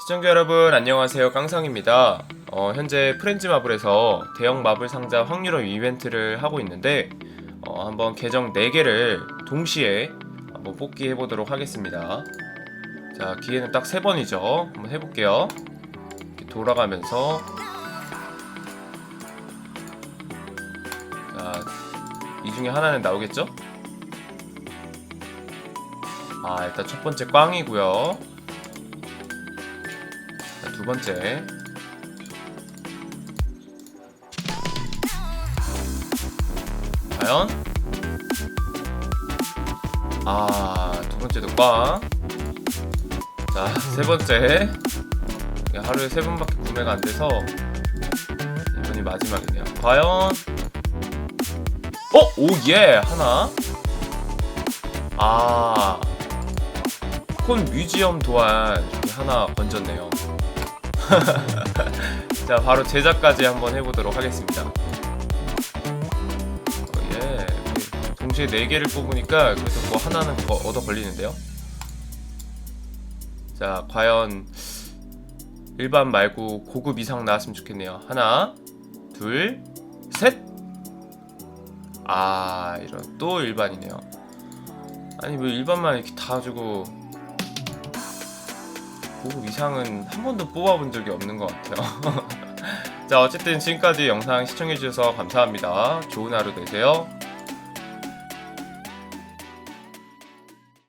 시청자 여러분 안녕하세요. 깡상입니다. 어, 현재 프렌즈 마블에서 대형 마블 상자 확률업 이벤트를 하고 있는데 어, 한번 계정 4개를 동시에 한번 뽑기 해보도록 하겠습니다. 자 기회는 딱 3번이죠. 한번 해볼게요. 돌아가면서. 자 이 중에 하나는 나오겠죠? 아 일단 첫 번째 꽝이고요 자, 두 번째. 과연? 아, 두 번째도 꽝. 자, 세 번째. 하루에 세 번밖에 구매가 안 돼서 이번이 마지막이네요. 과연? 어, 오 예, 하나. 아, 콘 뮤지엄 도안 하나 건졌네요. 자 바로 제작까지 한번 해보도록 하겠습니다. 어, 예. 동시에 4개를 뽑으니까 그래도 뭐 하나는 거 얻어 걸리는데요. 자 과연 일반 말고 고급 이상 나왔으면 좋겠네요. 하나 둘셋아 이런 또 일반이네요. 아니 왜 일반만 이렇게 다 주고 고급 이상은 한 번도 뽑아본 적이 없는 것 같아요. 자, 어쨌든 지금까지 영상 시청해주셔서 감사합니다. 좋은 하루 되세요.